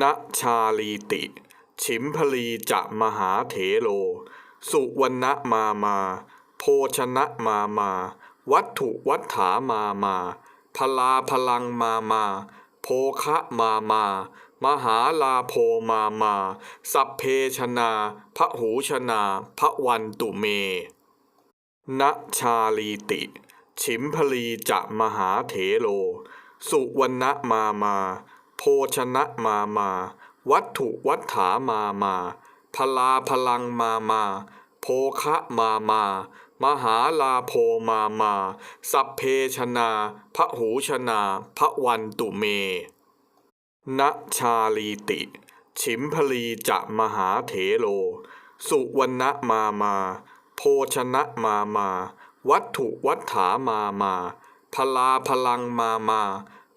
ณชาลีติ ฉิมพลีจะมหาเถโล สุวรรณมามา โภชนะมามา วัตถุวัฏฐามามา พลาพลังมามา โภคะมามา มหาลาโพมามา สัพเพชนาพระหูชนาพระวันตุเม ณชาลีติ ฉิมพลีจะมหาเถโล สุวรรณมามา ภชนะมามา วัตถุวัฏฐามามา พลาพลังมามา โภคะมามา มหาลาโพมามา สัพเพชนาพระหูชนาพระวันตุเมณชาลีติ ฉิมพลีจะมหาเถโล สุวรรณมามา โภชนะมามา วัตถุวัฏฐามามา พลาพลังมามา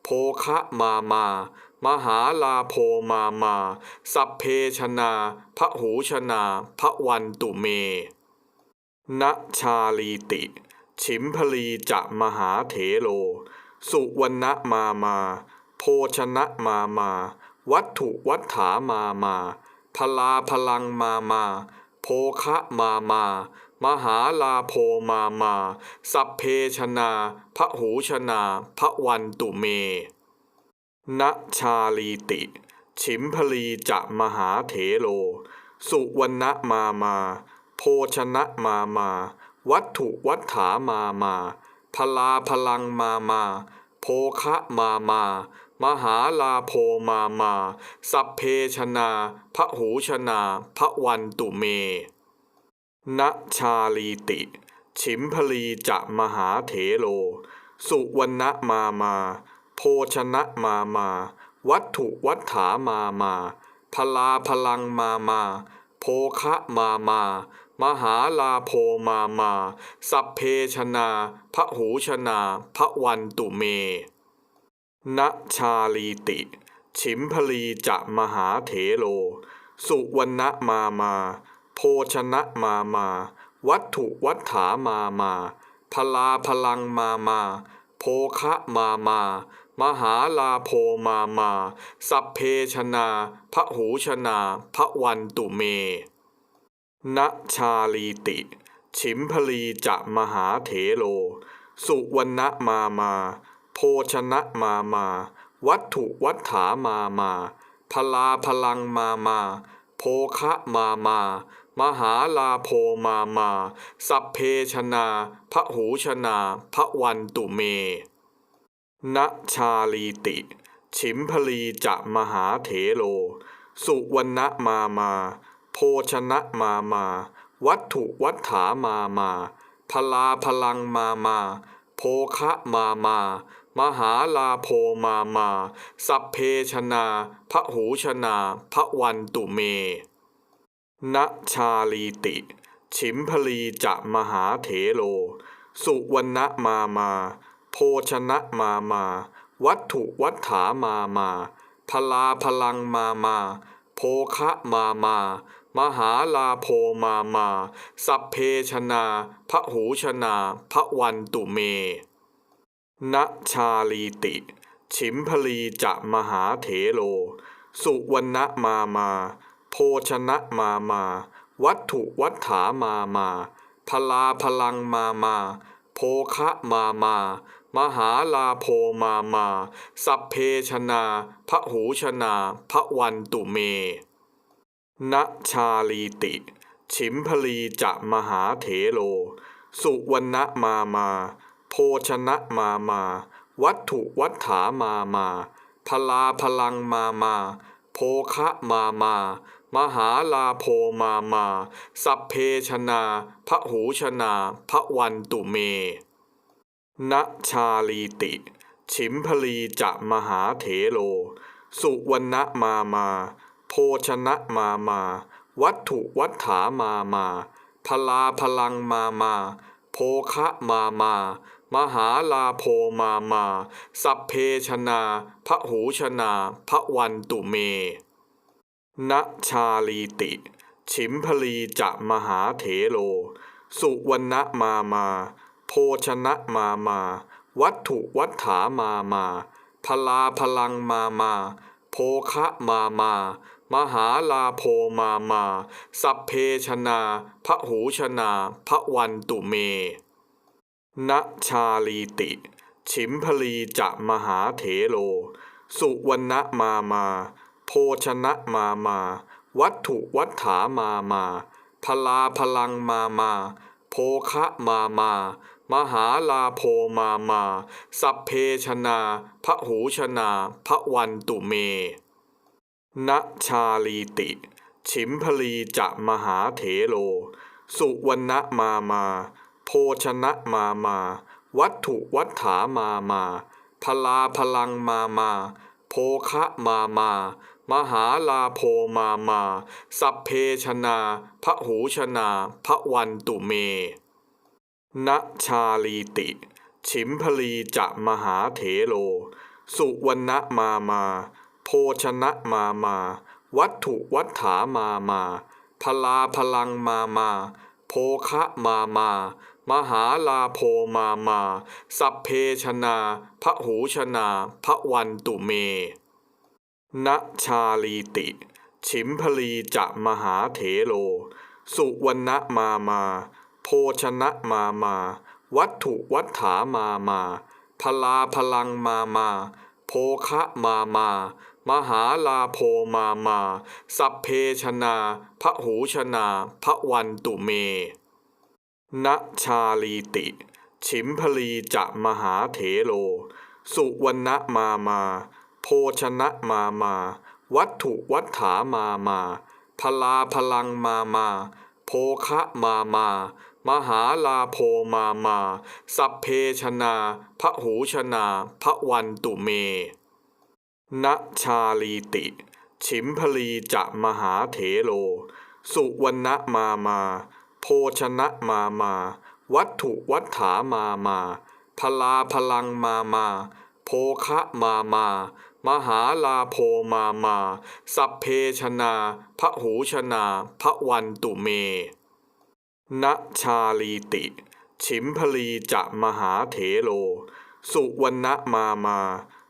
โภคะมามา มหาลาโพมามา สัพเพชนาพระหูชนาพระวันตุเมณชาลีติ ฉิมพลีจะมหาเถโล สุวรรณมามา โภชนะมามา วัตถุวัฏฐามามา พลาพลังมามา โภคะมามา มหาลาโพมามา สัพเพชนาพระหูชนาพระวันตุเม ณชาลีติ ฉิมพลีจะมหาเถโล สุวรรณมามา โภชนะมามา วัตถุวัฏฐามามา พลาพลังมามา โภคะมามา มหาลาโพมามา สัพเพชนาพระหูชนาพระวันตุเม ณชาลีติ ฉิมพลีจะมหาเถโล สุวรรณมามา โภชนะมามา วัตถุวัฏฐามามาพลาพลังมามา โภคะมามา มหาลาโพมามา สัพเพชนาพระหูชนาพระวันตุเมณชาลีติ ฉิมพลีจะมหาเถโล สุวรรณมามา โภชนะมามา วัตถุวัฏฐามามาพลาพลังมามา โภคะมามา มหาลาโพมามา สัพเพชนาพระหูชนาพระวันตุเมณชาลีติ ฉิมพลีจะมหาเถโล สุวรรณมามา โภชนะมามา วัตถุวัฏฐามามา พลาพลังมามา โภคะมามา มหาลาโพมามา สัพเพชนาพระหูชนาพระวันตุเม ณชาลีติ ฉิมพลีจะมหาเถโล สุวรรณมามา โภชนะมามา วัตถุวัฏฐามามา พลาพลังมามา โภคะมามา มหาลาโพมามา สัพเพชนาพระหูชนาพระวันตุเม ณชาลีติ ฉิมพลีจะมหาเถโล สุวรรณมามา โภชนะมามา วัตถุวัฏฐามามา พลาพลังมามา โภคะมามามหาลาโพมามา สัพเพชนาพระหูชนาพระวันตุเมณชาลีติ ฉิมพลีจะมหาเถโล สุวรรณมามา โภชนะมามา วัตถุวัฏฐามามา พลาพลังมามา โภคะมามา มหาลาโพมามา สัพเพชนาพระหูชนาพระวันตุเมณชาลีติ ฉิมพลีจะมหาเถโล สุวรรณมามา โภชนะมามา วัตถุวัฏฐามามา พลาพลังมามา โภคะมามา มหาลาโพมามา สัพเพชนาพระหูชนาพระวันตุเม ณชาลีติ ฉิมพลีจะมหาเถโล สุวรรณมามา โภชนะมามา วัตถุวัฏฐามามา พลาพลังมามา โภคะมามา มหาลาโพมามา สัพเพชนาพระหูชนาพระวันตุเม ณชาลีติ ฉิมพลีจะมหาเถโล สุวรรณมามา โภชนะมามา วัตถุวัฏฐามามา พลาพลังมามา โภคะมามา มหาลาโพมามา สัพเพชนาพระหูชนาพระวันตุเมณชาลีติ ฉิมพลีจะมหาเถโล สุวรรณมามา โภชนะมามา วัตถุวัฏฐามามา พลาพลังมามา โภคะมามา มหาลาโพมามา สัพเพชนาพระหูชนาพระวันตุเมณชาลีติ ฉิมพลีจะมหาเถโล สุวรรณมามาโภชนะมามา วัตถุวัฏฐามามา พลาพลังมามาโภคะมามา มหาลาโพมามา สัพเพชนาพระหูชนาพระวันตุเม ณชาลีติ ฉิมพลีจะมหาเถโล สุวรรณมามา โภชนะมามา วัตถุวัฏฐามามา พลาพลังมามา โภคะมามา มหาลาโพมามา สัพเพชนาพระหูชนาพระวันตุเมณชาลีติ ฉิมพลีจะมหาเถโล สุวรรณมามา โภชนะมามา วัตถุวัฏฐามามาพลาพลังมามา โภคะมามา มหาลาโพมามา สัพเพชนาพระหูชนาพระวันตุเมณชาลีติ ฉิมพลีจะมหาเถโล สุวรรณมามา โภชนะมามา วัตถุวัฏฐามามาพลาพลังมามา โภคะมามา มหาลาโพมามา สัพเพชนาพระหูชนาพระวันตุเมณชาลีติ ฉิมพลีจะมหาเถโล สุวรรณมามาโภชนะมามา วัตถุวัฏฐามามา พลาพลังมามาโภคะมามา มหาลาโพมามา สัพเพชนาพระหูชนาพระวันตุเม ณชาลีติ ฉิมพลีจะมหาเถโล สุวรรณมามา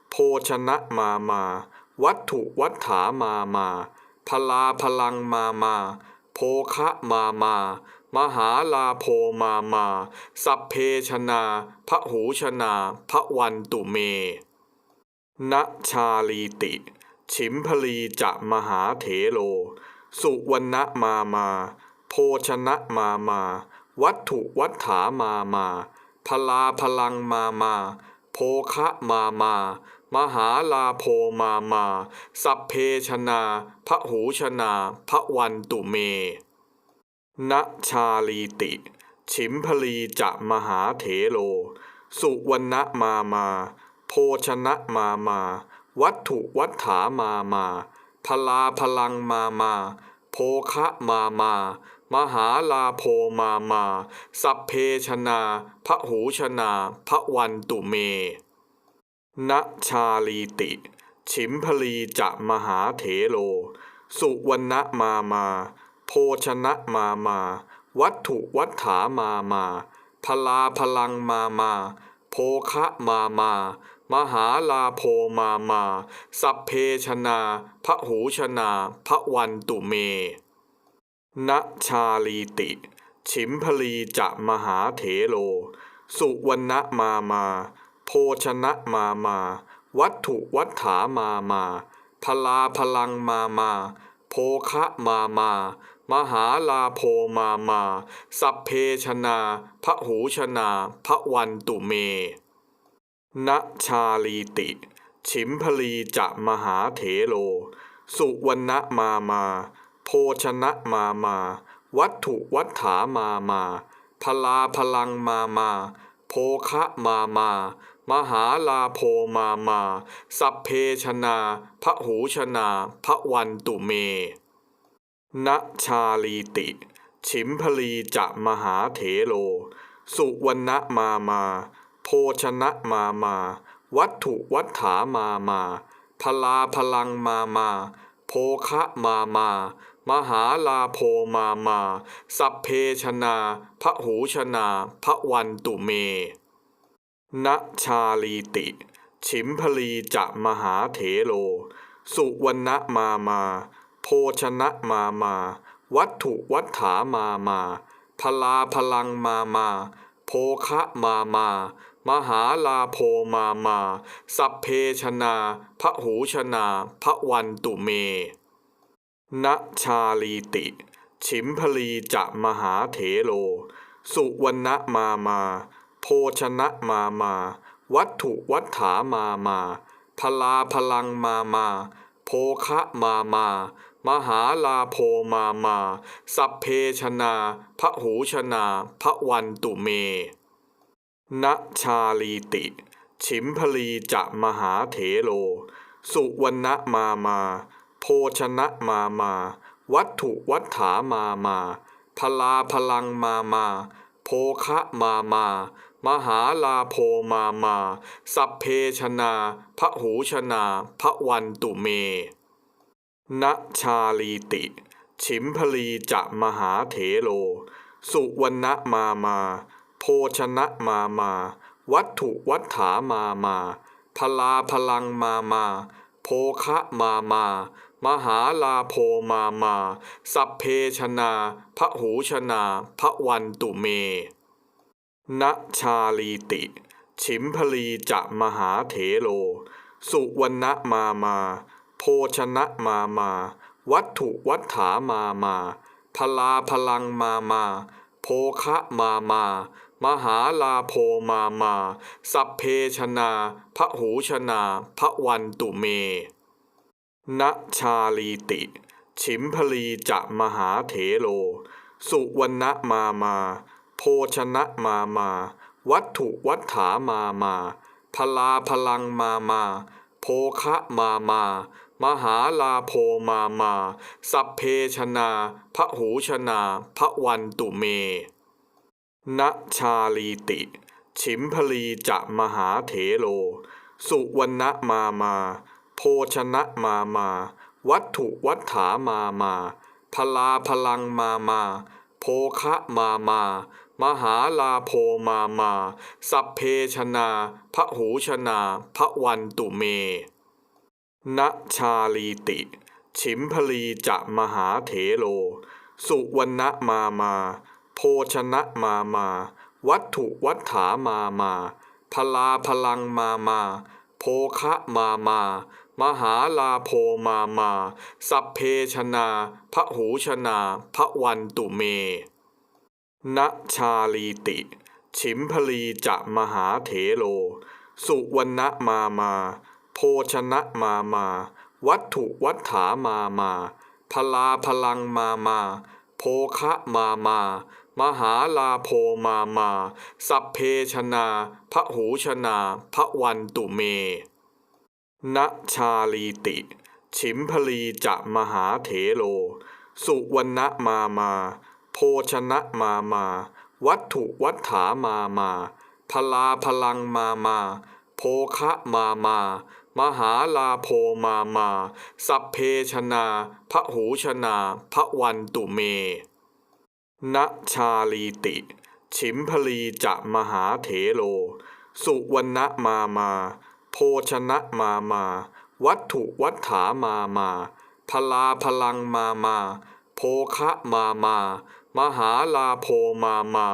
โภชนะมามา วัตถุวัฏฐามามา พลาพลังมามา โภคะมามา มหาลาโพมามา สัพเพชนาพระหูชนาพระวันตุเม ณชาลีติ ฉิมพลีจะมหาเถโล สุวรรณมามา โภชนะมามา วัตถุวัฏฐามามา พลาพลังมามา โภคะมามา มหาลาโพมามา สัพเพชนาพระหูชนาพระวันตุเมณชาลีติ ฉิมพลีจะมหาเถโล สุวรรณมามา โภชนะมามา วัตถุวัฏฐามามา พลาพลังมามา โภคะมามา มหาลาโพมามา สัพเพชนาพระหูชนาพระวันตุเมณชาลีติ ฉิมพลีจะมหาเถโล สุวรรณมามา โภชนะมามา วัตถุวัฏฐามามา พลาพลังมามา โภคะมามา มหาลาโพมามา สัพเพชนาพระหูชนาพระวันตุเมณชาลีติ ฉิมพลีจะมหาเถโล สุวรรณมามาโภชนะมามา วัตถุวัฏฐามามา พลาพลังมามาโภคะมามา มหาลาโพมามา สัพเพชนาพระหูชนาพระวันตุเม ณชาลีติ ฉิมพลีจะมหาเถโล สุวรรณมามา โภชนะมามา วัตถุวัฏฐามามา พลาพลังมามา โภคะมามา มหาลาโพมามา สัพเพชนาพระหูชนาพระวันตุเมณชาลีติ ฉิมพลีจะมหาเถโล สุวรรณมามา โภชนะมามา วัตถุวัฏฐามามาพลาพลังมามา โภคะมามา มหาลาโพมามา สัพเพชนาพระหูชนาพระวันตุเมณชาลีติ ฉิมพลีจะมหาเถโล สุวรรณมามา โภชนะมามา วัตถุวัฏฐามามาพลาพลังมามา โภคะมามา มหาลาโพมามา สัพเพชนาพระหูชนาพระวันตุเมณชาลีติ ฉิมพลีจะมหาเถโล สุวรรณมามา โภชนะมามา วัตถุวัฏฐามามา พลาพลังมามา โภคะมามา มหาลาโพมามา สัพเพชนาพระหูชนาพระวันตุเมณชาลีติ ฉิมพลีจะมหาเถโล สุวรรณมามา โภชนะมามา วัตถุวัฏฐามามา พลาพลังมามา โภคะมามา มหาลาโพมามา สัพเพชนาพระหูชนาพระวันตุเม ณชาลีติ ฉิมพลีจะมหาเถโล สุวรรณมามา โภชนะมามา วัตถุวัฏฐามามา พลาพลังมามา โภคะมามา มหาลาโพมามา สัพเพชนาพระหูชนาพระวันตุเม ณชาลีติ ฉิมพลีจะมหาเถโล สุวรรณมามา โภชนะมามา วัตถุวัฏฐามามา พลาพลังมามา โภคะมามา มหาลาโพมามา สัพเพชนาพระหูชนาพระวันตุเมณชาลีติ ฉิมพลีจะมหาเถโล สุวรรณมามา โภชนะมามา วัตถุวัฏฐามามา พลาพลังมามา โภคะมามา มหาลาโพมามา สัพเพชนาพระหูชนาพระวันตุเมณชาลีติ ฉิมพลีจะมหาเถโล สุวรรณมามาโภชนะมามา วัตถุวัฏฐามามา พลาพลังมามาโภคะมามา มหาลาโพมามา สัพเพชนาพระหูชนาพระวันตุเม ณชาลีติ ฉิมพลีจะมหาเถโล สุวรรณมามา โภชนะมามา วัตถุวัฏฐามามา พลาพลังมามา โภคะมามา มหาลาโพมามา สัพเพชนาพระหูชนาพระวันตุเมณชาลีติ ฉิมพลีจะมหาเถโล สุวรรณมามา โภชนะมามา วัตถุวัฏฐามามา พลาพลังมามา โภคะมามา มหาลาโพมามา สัพเพชนาพระหูชนาพระวันตุเมณชาลีติ ฉิมพลีจะมหาเถโล สุวรรณมามา โภชนะมามา วัตถุวัฏฐามามา พลาพลังมามา โภคะมามา มหาลาโพมามา สัพเพชนาพระหูชนาพระวันตุเมณชาลีติ ฉิมพลีจะมหาเถโล สุวรรณมามา โภชนะมามา วัตถุวัฏฐามามา พลาพลังมามา โภคะมามา มหาลาโพมามา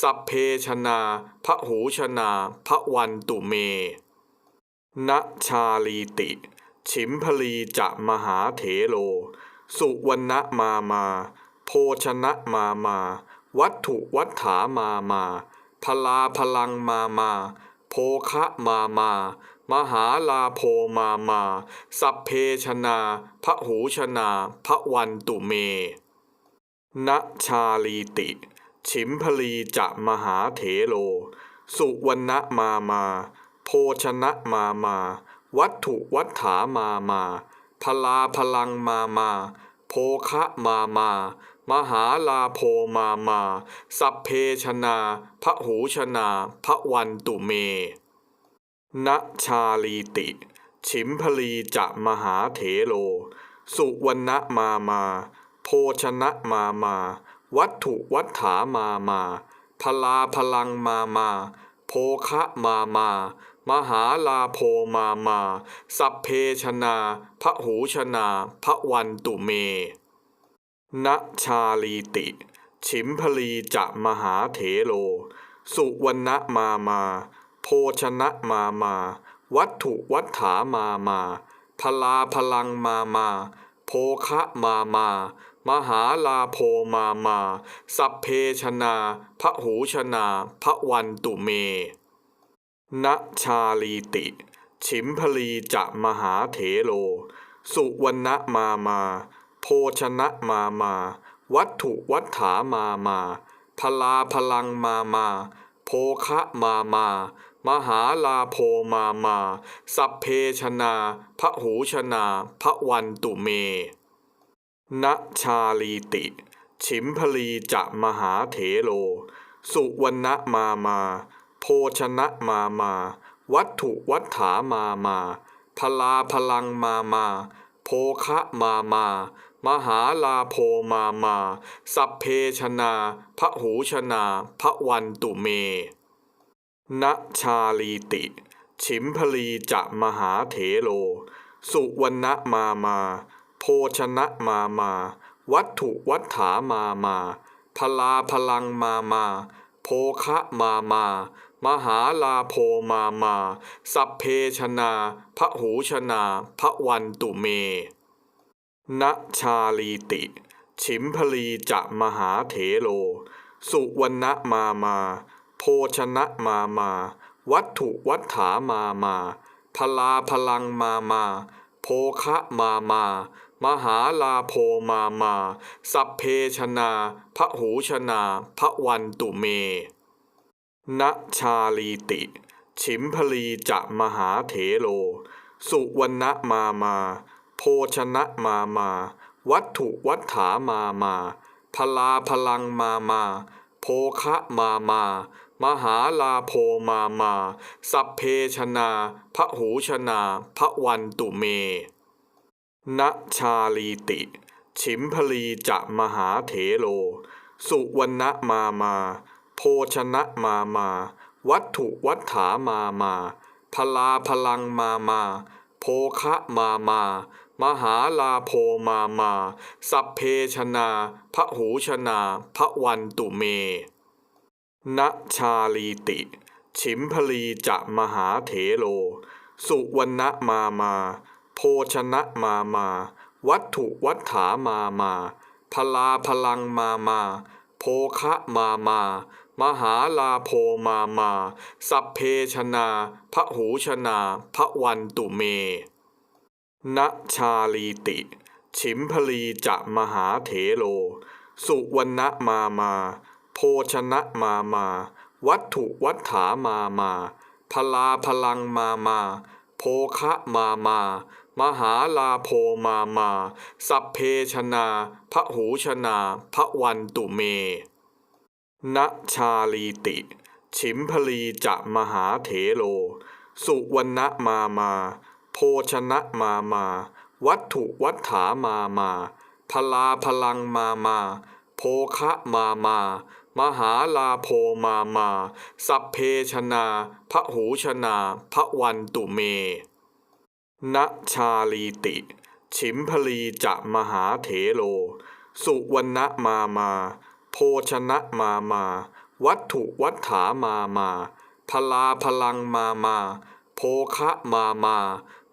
สัพเพชนาพระหูชนาพระวันตุเม ณชาลีติ ฉิมพลีจะมหาเถโล สุวรรณมามา โภชนะมามา วัตถุวัฏฐามามา พลาพลังมามา โภคะมามา มหาลาโพมามา สัพเพชนาพระหูชนาพระวันตุเม ณชาลีติ ฉิมพลีจะมหาเถโล สุวรรณมามา โภชนะมามา วัตถุวัฏฐามามา พลาพลังมามา โภคะมามา มหาลาโพมามา สัพเพชนาพระหูชนาพระวันตุเมณชาลีติ ฉิมพลีจะมหาเถโล สุวรรณมามา โภชนะมามา วัตถุวัฏฐามามา พลาพลังมามา โภคะมามา มหาลาโพมามา สัพเพชนาพระหูชนาพระวันตุเมณชาลีติ ฉิมพลีจะมหาเถโล สุวรรณมามา โภชนะมามา วัตถุวัฏฐามามา พลาพลังมามา โภคะมามา มหาลาโพมามา สัพเพชนาพระหูชนาพระวันตุเม ณชาลีติ ฉิมพลีจะมหาเถโล สุวรรณมามา โภชนะมามา วัตถุวัฏฐามามา พลาพลังมามา โภคะมามา มหาลาโพมามา สัพเพชนาพระหูชนาพระวันตุเม ณชาลีติ ฉิมพลีจะมหาเถโล สุวรรณมามา โภชนะมามา วัตถุวัฏฐามามาพลาพลังมามา โภคะมามา มหาลาโพมามา สัพเพชนาพระหูชนาพระวันตุเมณชาลีติ ฉิมพลีจะมหาเถโล สุวรรณมามา โภชนะมามา วัตถุวัฏฐามามาพลาพลังมามา โภคะมามา มหาลาโพมามา สัพเพชนาพระหูชนาพระวันตุเมณชาลีติ ฉิมพลีจะมหาเถโล สุวรรณมามา โภชนะมามา วัตถุวัฏฐามามา พลาพลังมามา โภคะมามา มหาลาโพมามา สัพเพชนาพระหูชนาพระวันตุเม ณชาลีติ ฉิมพลีจะมหาเถโล สุวรรณมามา โภชนะมามา วัตถุวัฏฐามามา พลาพลังมามา โภคะมามา มหาลาโพมามา สัพเพชนาพระหูชนาพระวันตุเม ณชาลีติ ฉิมพลีจะมหาเถโล สุวรรณมามา โภชนะมามา วัตถุวัฏฐามามา พลาพลังมามา โภคะมามา มหาลาโพมามา สัพเพชนาพระหูชนาพระวันตุเมณชาลีติ ฉิมพลีจะมหาเถโล สุวรรณมามา โภชนะมามา วัตถุวัฏฐามามา พลาพลังมามา โภคะมามา มหาลาโพมามา สัพเพชนาพระหูชนาพระวันตุเมณชาลีติ ฉิมพลีจะมหาเถโล สุวรรณมามา โภชนะมามา วัตถุวัฏฐามามา พลาพลังมามา โภคะมามา มหาลาโพมามา สัพเพชนาพระหูชนาพระวันตุเม ณชาลีติ ฉิมพลีจะมหาเถโล สุวรรณมามา โภชนะมามา วัตถุวัฏฐามามา พลาพลังมามา โภคะมามา มหาลาโพมามา สัพเพชนาพระหูชนาพระวันตุเม ณชาลีติ ฉิมพลีจะมหาเถโล สุวรรณมามา โภชนะมามา วัตถุวัฏฐามามา พลาพลังมามา โภคะมามา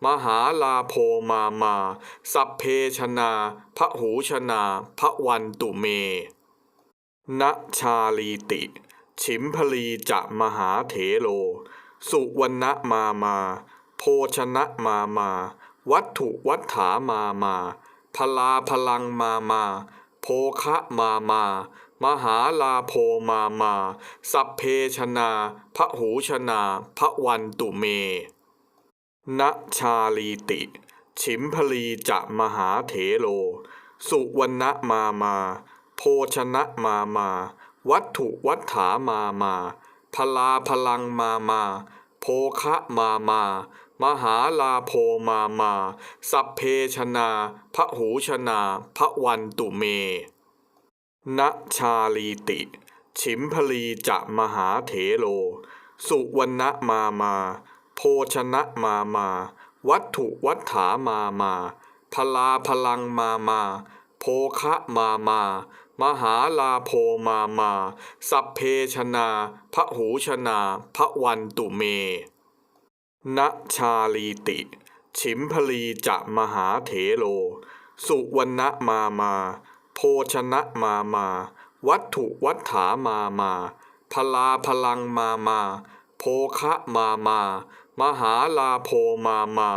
มหาลาโพมามา สัพเพชนาพระหูชนาพระวันตุเมณชาลีติ ฉิมพลีจะมหาเถโล สุวรรณมามา โภชนะมามา วัตถุวัฏฐามามา พลาพลังมามา โภคะมามา มหาลาโพมามา สัพเพชนาพระหูชนาพระวันตุเมณชาลีติ ฉิมพลีจะมหาเถโล สุวรรณมามา โภชนะมามา วัตถุวัฏฐามามา พลาพลังมามา โภคะมามา มหาลาโพมามา สัพเพชนาพระหูชนาพระวันตุเม ณชาลีติ ฉิมพลีจะมหาเถโล สุวรรณมามา โภชนะมามา วัตถุวัฏฐามามา พลาพลังมามา โภคะมามา มหาลาโพมามา สัพเพชนาพระหูชนาพระวันตุเม ณชาลีติ ฉิมพลีจะมหาเถโล สุวรรณมามา โภชนะมามา วัตถุวัฏฐามามา พลาพลังมามา โภคะมามามหาลาโพมามา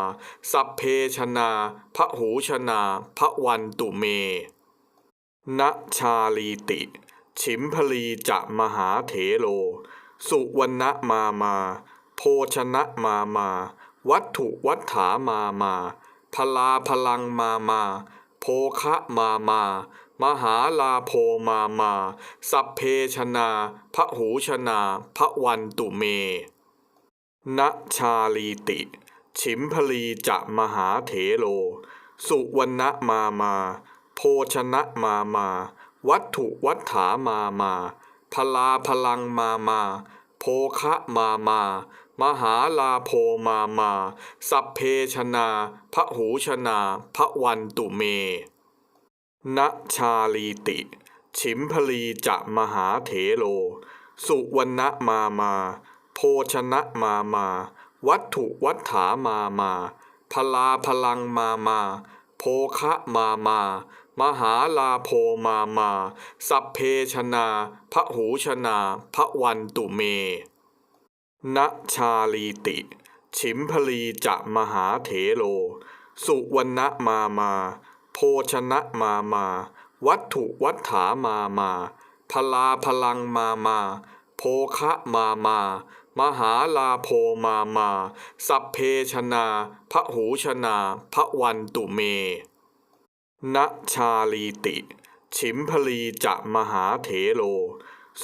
สัพเพชนาพระหูชนาพระวันตุเมณชาลีติ ฉิมพลีจะมหาเถโล สุวรรณมามา โภชนะมามา วัตถุวัฏฐามามา พลาพลังมามา โภคะมามา มหาลาโพมามา สัพเพชนาพระหูชนาพระวันตุเมณชาลีติ ฉิมพลีจะมหาเถโล สุวรรณมามาโภชนะมามา วัตถุวัฏฐามามา พลาพลังมามาโภคะมามา มหาลาโพมามา สัพเพชนาพระหูชนาพระวันตุเม ณชาลีติ ฉิมพลีจะมหาเถโล สุวรรณมามา โภชนะมามา วัตถุวัฏฐามามา พลาพลังมามา โภคะมามา มหาลาโพมามา สัพเพชนาพระหูชนาพระวันตุเม ณชาลีติ ฉิมพลีจะมหาเถโล สุวรรณมามา ชนะมามา วัตถุวัฏฐามามา พลาพลังมามาโภคะมามา มหาลาโพมามา สัพเพชนาพระหูชนาพระวันตุเมณชาลีติ ฉิมพลีจะมหาเถโล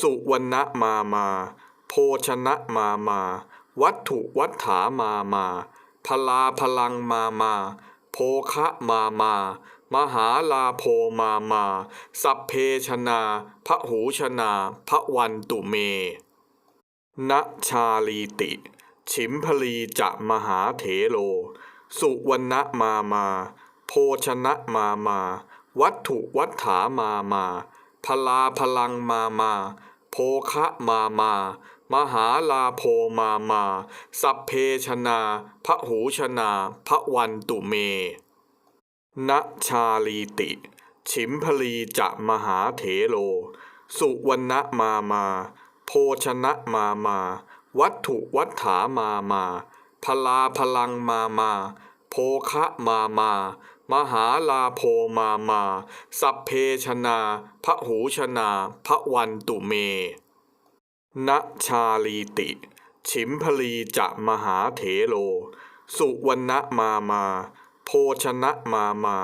สุวรรณมามาโภชนะมามา วัตถุวัฏฐามามา พลาพลังมามาโภคะมามา มหาลาโพมามา สัพเพชนาพระหูชนาพระวันตุเมณชาลีติ ฉิมพลีจะมหาเถโล สุวรรณมามาโภชนะมามา วัตถุวัฏฐามามา พลาพลังมามาโภคะมามา มหาลาโพมามา สัพเพชนาพระหูชนาพระวันตุเม ณชาลีติ ฉิมพลีจะมหาเถโล สุวรรณมามา โภชนะมามา วัตถุวัฏฐามามา พลาพลังมามา โภคะมามา มหาลาโพมามา สัพเพชนาพระหูชนาพระวันตุเมณชาลีติ ฉิมพลีจะมหาเถโล สุวรรณมามา โภชนะมามา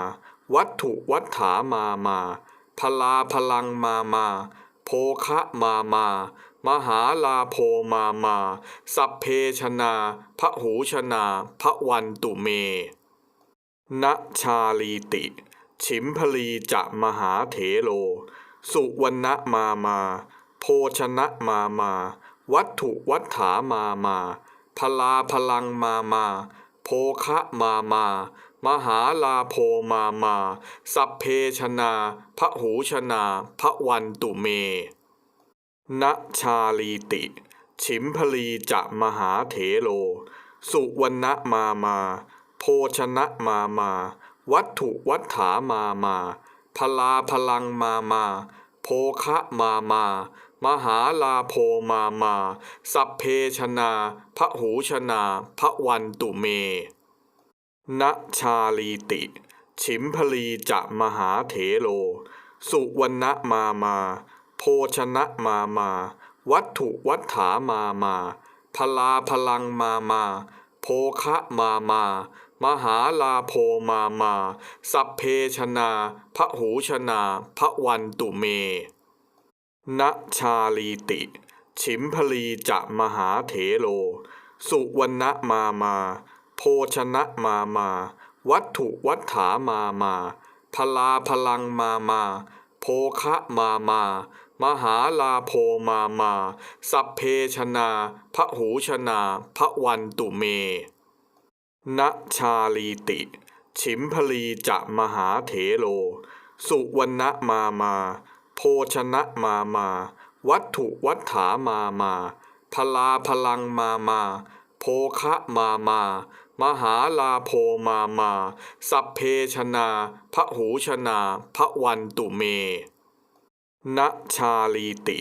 วัตถุวัฏฐามามาพลาพลังมามา โภคะมามา มหาลาโพมามา สัพเพชนาพระหูชนาพระวันตุเมณชาลีติ ฉิมพลีจะมหาเถโล สุวรรณมามา โภชนะมามา วัตถุวัฏฐามามาพลาพลังมามา โภคะมามา มหาลาโพมามา สัพเพชนาพระหูชนาพระวันตุเมณชาลีติ ฉิมพลีจะมหาเถโล สุวรรณมามา โภชนะมามา วัตถุวัฏฐามามา พลาพลังมามา โภคะมามา มหาลาโพมามา สัพเพชนาพระหูชนาพระวันตุเม ณชาลีติ ฉิมพลีจะมหาเถโล สุวรรณมามา โภชนะมามา วัตถุวัฏฐามามา พลาพลังมามา โภคะมามา มหาลาโพมามา สัพเพชนาพระหูชนาพระวันตุเม ณชาลีติ ฉิมพลีจะมหาเถโล สุวรรณมามา ภชนะมามา วัตถุวัฏฐามามา พลาพลังมามา โภคะมามา มหาลาโพมามา สัพเพชนาพระหูชนาพระวันตุเมณชาลีติ ฉิมพลีจะมหาเถโล สุวรรณมามา โภชนะมามา วัตถุวัฏฐามามา พลาพลังมามา โภคะมามา มหาลาโพมามา สัพเพชนาพระหูชนาพระวันตุเมณชาลีติ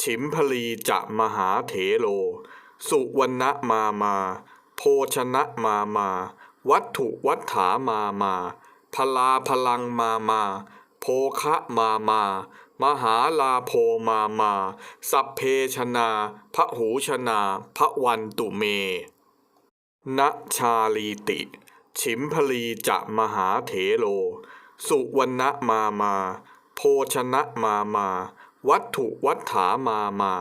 ฉิมพลีจะมหาเถโล สุวรรณมามา โภชนะมามา วัตถุวัฏฐามามา พลาพลังมามา โภคะมามา มหาลาโพมามา สัพเพชนาพระหูชนาพระวันตุเม ณชาลีติ ฉิมพลีจะมหาเถโล สุวรรณมามา โภชนะมามา วัตถุวัฏฐามามา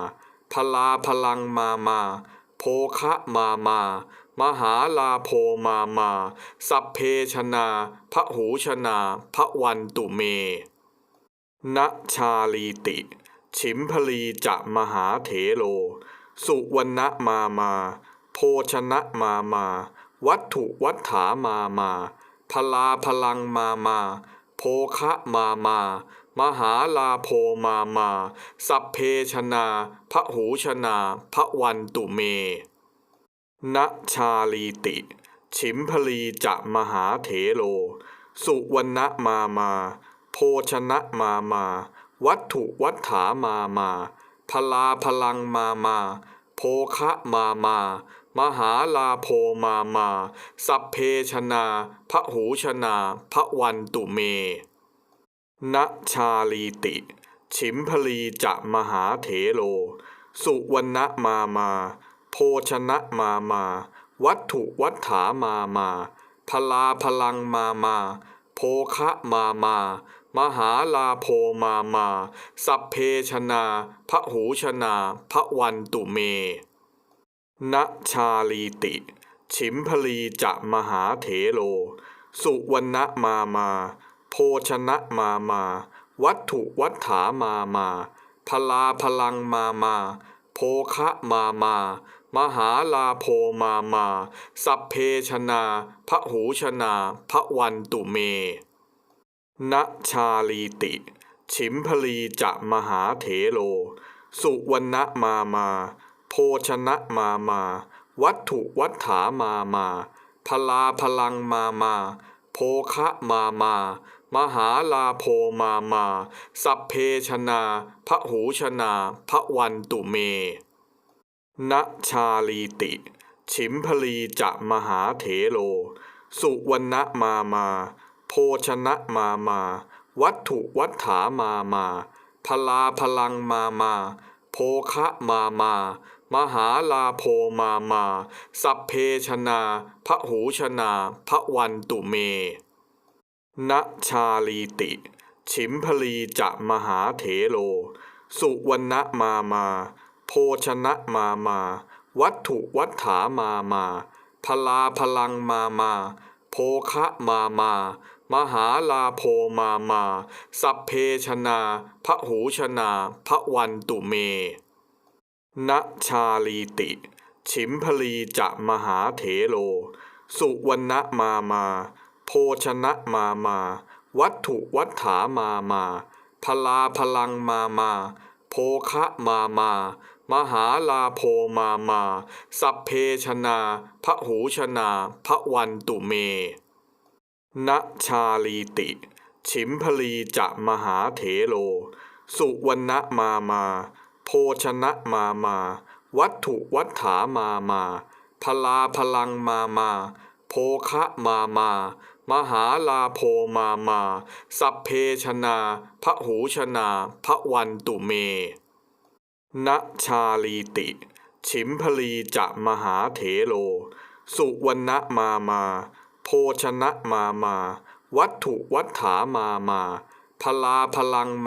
พลาพลังมามา โภคะมามา มหาลาโพมามา สัพเพชนาพระหูชนาพระวันตุเม ณชาลีติ ฉิมพลีจะมหาเถโล สุวรรณมามา โภชนะมามา วัตถุวัฏฐามามา พลาพลังมามา โภคะมามา มหาลาโพมามา สัพเพชนาพระหูชนาพระวันตุเมณชาลีติ ฉิมพลีจะมหาเถโล สุวรรณมามา โภชนะมามา วัตถุวัฏฐามามา พลาพลังมามา โภคะมามา มหาลาโพมามา สัพเพชนาพระหูชนาพระวันตุเมณชาลีติ ฉิมพลีจะมหาเถโล สุวรรณมามาโภชนะมามา วัตถุวัฏฐามามา พลาพลังมามาโภคะมามา มหาลาโพมามา สัพเพชนาพระหูชนาพระวันตุเม ณชาลีติ ฉิมพลีจะมหาเถโล สุวรรณมามา โภชนะมามา วัตถุวัฏฐามามา พลาพลังมามา โภคะมามามหาลาโพมามา สัพเพชนาพระหูชนาพระวันตุเม ณชาลีติ ฉิมพลีจะมหาเถโล สุวรรณมามา โภชนะมามา วัตถุวัฏฐามามา พลาพลังมามา โภคะมามา มหาลาโพมามา สัพเพชนาพระหูชนาพระวันตุเมณชาลีติ ฉิมพลีจะมหาเถโล สุวรรณมามา โภชนะมามา วัตถุวัฏฐามามา พลาพลังมามา โภคะมามา มหาลาโพมามา สัพเพชนาพระหูชนาพระวันตุเมณชาลีติ ฉิมพลีจะมหาเถโล สุวรรณมามา โภชนะมามา วัตถุวัฏฐามามา พลาพลังมามา โภคะมามา มหาลาโพมามา สัพเพชนาพระหูชนาพระวันตุเม ณชาลีติ ฉิมพลีจะมหาเถโล สุวรรณมามา โภชนะมามา วัตถุวัฏฐามามา พลาพลังมามา โภคะมามา มหาลาโพมามา สัพเพชนาพระหูชนาพระวันตุเม ณชาลีติ ฉิมพลีจะมหาเถโล สุวรรณมามา โภชนะมามา วัตถุวัฏฐามามา พลาพลังมามา โภคะมามา มหาลาโพมามา สัพเพชนาพระหูชนาพระวันตุเมณชาลีติ ฉิมพลีจะมหาเถโล สุวรรณมามา โภชนะมามา วัตถุวัฏฐามามา พลาพลังมา